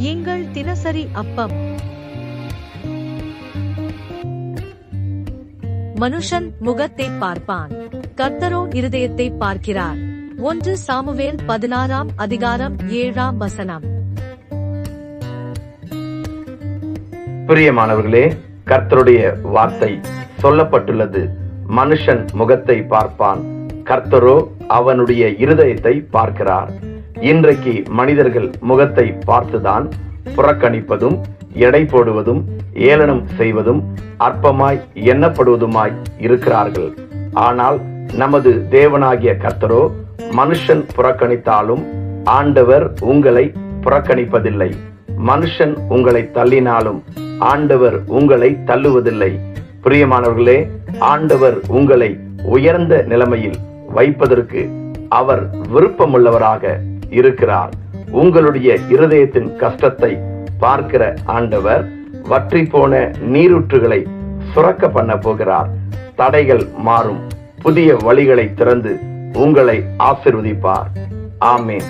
எங்கள் தினசரி அப்பம். மனுஷன் முகத்தை பார்ப்பான். கர்த்தரோ இருதயத்தை பார்க்கிறார். ஒன்று சாமுவேல் பதினாறாம் அதிகாரம் ஏழாம் வசனம். பிரியமானவர்களே கர்த்தருடைய வார்த்தை சொல்லப்பட்டுள்ளது. மனுஷன் முகத்தை பார்ப்பான். கர்த்தரோ அவனுடைய இருதயத்தை பார்க்கிறார். இன்றைக்கு மனிதர்கள் முகத்தை பார்த்துதான் புறக்கணிப்பதும் எடை போடுவதும் ஏளனம் செய்வதும் அற்பமாய் எண்ணப்படுவதுமாய் இருக்கிறார்கள். ஆனால் நமது தேவனாகிய கர்த்தரோ மனுஷன் புறக்கணித்தாலும் ஆண்டவர் உங்களை புறக்கணிப்பதில்லை. மனுஷன் உங்களை தள்ளினாலும் ஆண்டவர் உங்களை தள்ளுவதில்லை. பிரியமானவர்களே ஆண்டவர் உங்களை உயர்ந்த நிலைமையில் வைப்பதற்கு அவர் விருப்பமுள்ளவராக இருக்கிறார். உங்களுடைய இருதயத்தின் கஷ்டத்தை பார்க்கிற ஆண்டவர் வற்றி போன நீரூற்றுகளை சுரக்க பண்ண போகிறார். தடைகள் மாறும். புதிய வழிகளை திறந்து உங்களை ஆசிர்வதிப்பார். ஆமேன்.